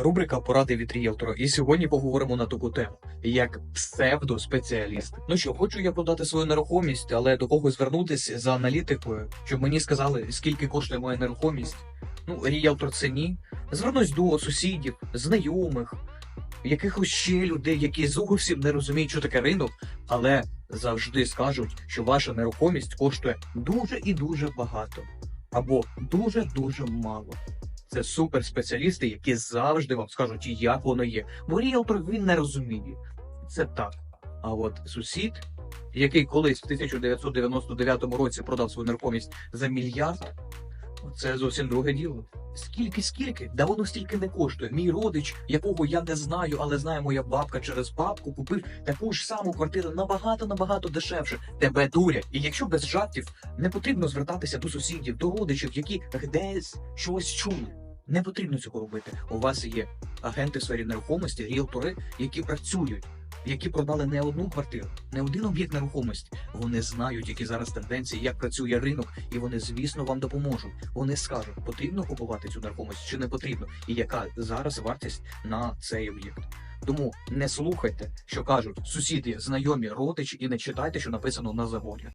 Рубрика Поради від ріелтора. І сьогодні поговоримо на таку тему, як псевдоспеціаліст. Ну що, хочу я продати свою нерухомість, але до кого звернутися за аналітикою, щоб мені сказали, скільки коштує моя нерухомість. Ну, ріелтор це ні. Звернусь до сусідів, знайомих, якихось ще людей, які зовсім не розуміють, що таке ринок, але завжди скажуть, що ваша нерухомість коштує дуже і дуже багато, або дуже дуже мало. Це суперспеціалісти, які завжди вам скажуть, як воно є. Бо ріелтор він не розуміє. Це так. А от сусід, який колись в 1999 році продав свою нерухомість за мільярд, це зовсім друге діло. Скільки, скільки? Да воно стільки не коштує. Мій родич, якого я не знаю, але знає моя бабка через бабку, купив таку ж саму квартиру набагато набагато дешевше. Тебе дурять. І якщо без жартів не потрібно звертатися до сусідів, до родичів, які десь щось чули. Не потрібно цього робити. У вас є агенти в сфері нерухомості, ріелтори, які працюють, які продали не одну квартиру, не один об'єкт нерухомості. Вони знають, які зараз тенденції, як працює ринок, і вони, звісно, вам допоможуть. Вони скажуть, потрібно купувати цю нерухомість чи не потрібно, і яка зараз вартість на цей об'єкт. Тому не слухайте, що кажуть сусіди, знайомі, родичі, і не читайте, що написано на заводі.